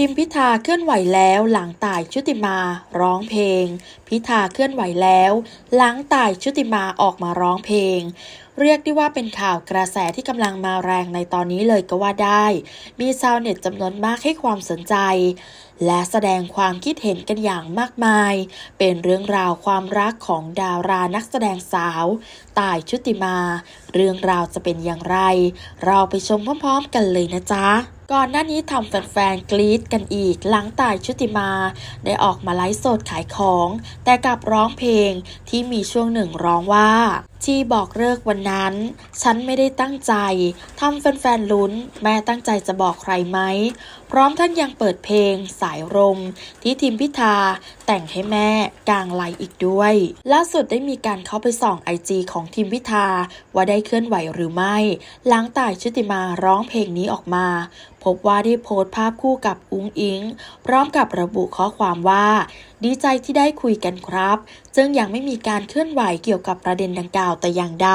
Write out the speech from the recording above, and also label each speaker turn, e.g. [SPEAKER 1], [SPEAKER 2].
[SPEAKER 1] ทีมพิธาเคลื่อนไหวแล้วหลังต่ายชุติมาร้องเพลง พิธาเคลื่อนไหวแล้ว หลังต่ายชุติมาออกมาร้องเพลง เรียกได้ว่าเป็นข่าวกระแสที่กำลังมาแรงในตอนนี้เลยก็ว่าได้ มีชาวเน็ตจำนวนมากให้ความสนใจ และแสดงความคิดเห็นกันอย่างมากมาย เป็นเรื่องราวความรักของดารานักแสดงสาว ต่ายชุติมา เรื่องราวจะเป็นอย่างไร เราไปชมพร้อมๆ กันเลยนะจ๊ะ ก่อนหน้านี้ทำแฟนๆกรี๊ดกันอีก หลังต่ายชุติมา ได้ออกมาไลฟ์สดขายของ แต่กลับร้องเพลงที่มีช่วงหนึ่งร้องว่าที่บอกเลิกวันนั้น ฉันไม่ได้ตั้งใจทำแฟนๆลุ้น แม่ตั้งใจจะบอกใครไหม พร้อมทั้งยังเปิดเพลงสายลมที่ทีมพิธาแต่งให้แม่กลางไลอีกด้วย ล่าสุดได้มีการเข้าไปส่องไอจีของทีมพิธาว่าได้เคลื่อนไหวหรือไม่ หลังต่ายชุติมาร้องเพลงนี้ออกมา พบว่าได้โพสต์ภาพคู่กับอุ้งอิง พร้อมกับระบุข้อความว่า ดีใจที่ได้คุยกันครับ ซึ่งยังไม่มีการเคลื่อนไหวเกี่ยวกับประเด็นดังกล่าวแต่อย่างใด